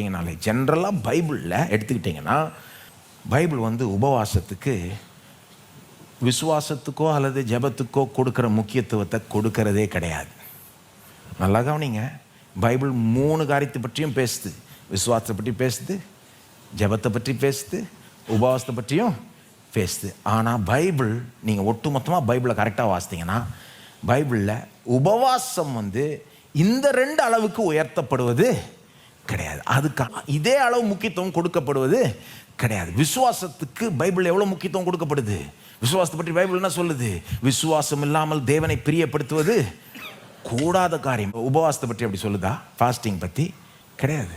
பார்த்தீங்கனாலே ஜென்ரலாக பைபிளில் எடுத்துக்கிட்டிங்கன்னா பைபிள் வந்து உபவாசத்துக்கு விசுவாசத்துக்கோ அல்லது ஜெபத்துக்கோ கொடுக்குற முக்கியத்துவத்தை கொடுக்கறதே கிடையாது. நல்லா கவனிங்க. பைபிள் மூணு காரியத்தை பற்றியும் பேசுது. விசுவாசத்தை பற்றி பேசுது ஜெபத்தை பற்றி பேசுது உபவாசத்தை பற்றியும் பேசுது. ஆனால் பைபிள் நீங்கள் ஒட்டுமொத்தமாக பைபிளை கரெக்டாக வாசித்தீங்கன்னா பைபிளில் உபவாசம் வந்து இந்த ரெண்டு அளவுக்கு உயர்த்தப்படுவது கிடையாது. அதுக்கு இதே அளவு முக்கியத்துவம் கொடுக்கப்படுவது கிடையாது. விசுவாசத்துக்கு பைபிள் எவ்வளோ முக்கியத்துவம் கொடுக்கப்படுது? விசுவாசத்தை பற்றி பைபிள் என்ன சொல்லுது? விசுவாசம் இல்லாமல் தேவனை பிரியப்படுத்துவது கூடாத காரியம். உபவாசத்தை பற்றி அப்படி சொல்லுதா? ஃபாஸ்டிங் பற்றி கிடையாது.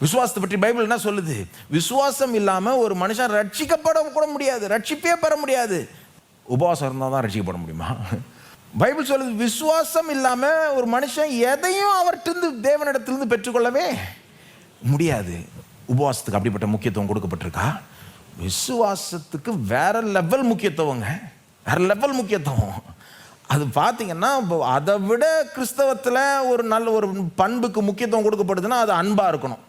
விசுவாசத்தை பற்றி பைபிள் என்ன சொல்லுது? விசுவாசம் இல்லாமல் ஒரு மனுஷன் ரட்சிக்கப்பட கூட முடியாது. ரட்சிப்பே பெற முடியாது. உபவாசம் இருந்தால் தான் ரட்சிக்கப்பட முடியுமா? பைபிள் சொல்லுது விசுவாசம் இல்லாமல் ஒரு மனுஷன் எதையும் அவர்கிட்ட தேவனிடத்திலிருந்து பெற்றுக்கொள்ளவே முடியாது. உபவாசத்துக்கு அப்படிப்பட்ட முக்கியத்துவம் கொடுக்கப்பட்டிருக்கா? விசுவாசத்துக்கு வேற லெவல் முக்கியத்துவங்க. வேற லெவல் முக்கியத்துவம். அது பார்த்தீங்கன்னா இப்போ அதை விட கிறிஸ்தவத்தில் ஒரு நல்ல ஒரு பண்புக்கு முக்கியத்துவம் கொடுக்கப்படுதுன்னா அது அன்பாக இருக்கணும்.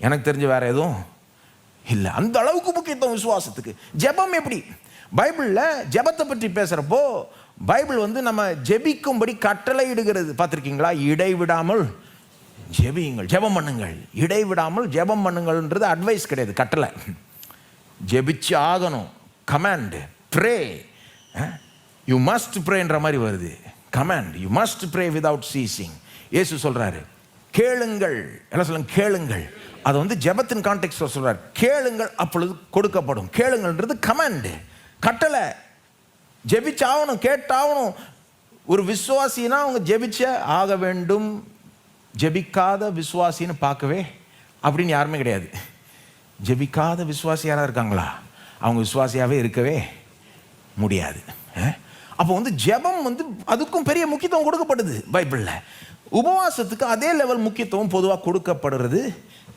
எனக்கு தெரிஞ்ச வேற எதுவும் இல்லை. அந்த அளவுக்கு முக்கியத்துவம் விசுவாசத்துக்கு. ஜெபம் எப்படி? பைபிளில் ஜெபத்தை பற்றி பேசுகிறப்போ பைபிள் வந்து நம்ம ஜெபிக்கும்படி கட்டளை இடுகிறது பார்த்துருக்கீங்களா? இடைவிடாமல் ஜெபியுங்கள். ஜெபம் பண்ணுங்கள். இடைவிடாமல் ஜெபம் பண்ணுங்கள்ன்றது அட்வைஸ் கிடையாது கட்டளை. ஜெபிச்சு ஆகணும். கமாண்ட் ப்ரே யூ மஸ்ட் ப்ரேன்ற மாதிரி வருது. Command you must pray without ceasing இயேசு சொல்றாரு கேளுங்கள். என்ன சொல்லுங்க கேளுங்கள். அது வந்து ஜெபத்தின் கான்டெக்ட் சொல்றாரு கேளுங்கள். அப்பொழுது கொடுக்கப்படும். கேளுங்கள்ன்றது கமாண்டு கட்டளை. ஜெபிச்சாகணும் கேட்டாகணும். ஒரு விசுவாசினா அவங்க ஜெபிச்ச ஆக வேண்டும் ஜெபிக்காத விசுவாசின்னு பார்க்கவே அப்படின்னு யாருமே கிடையாது. ஜெபிக்காத விசுவாசி யாராக இருக்காங்களா? அவங்க விசுவாசியாகவே இருக்கவே முடியாது. அப்போ வந்து ஜெபம் வந்து அதுக்கும் பெரிய முக்கியத்துவம் கொடுக்கப்படுது பைபிளில். உபவாசத்துக்கு அதே லெவல் முக்கியத்துவம் பொதுவாக கொடுக்கப்படுறது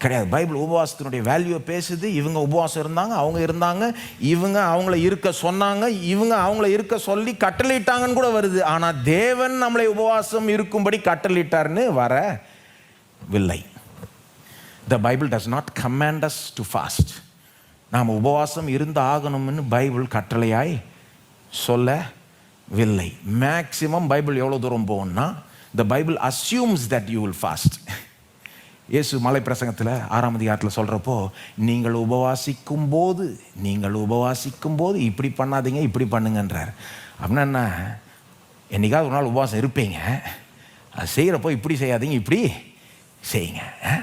கிடையாது. பைபிள் உபவாசத்தினுடைய வேல்யூவை பேசுது. இவங்க உபவாசம் இருந்தாங்க அவங்க இருந்தாங்க இவங்க அவங்கள இருக்க சொன்னாங்க இவங்க அவங்கள இருக்க சொல்லி கட்டளையிட்டாங்கன்னு கூட வருது. ஆனால் தேவன் நம்மளை உபவாசம் இருக்கும்படி கட்டளையிட்டார்னு வரவில்லை the Bible does not command us to fast நாம் உபவாசம் இருந்து ஆகணும்னு பைபிள் கட்டளையாய் சொல்லவில்லை. மேக்சிமம் பைபிள் எவ்வளோ தூரம் போகணுன்னா the Bible assumes that you will fast இயேசு மலை பிரசங்கத்தில் ஆறாம் அதிகாரத்தில் சொல்கிறப்போ நீங்கள் உபவாசிக்கும் போது நீங்கள் உபவாசிக்கும் போது இப்படி பண்ணாதீங்க இப்படி பண்ணுங்கன்றார். அப்படின்னா என்ன? என்னைக்காவது ஒரு நாள் உபவாசம் இருப்பீங்க. அது செய்கிறப்போ இப்படி செய்யாதீங்க இப்படி செய்யுங்க. ஆ?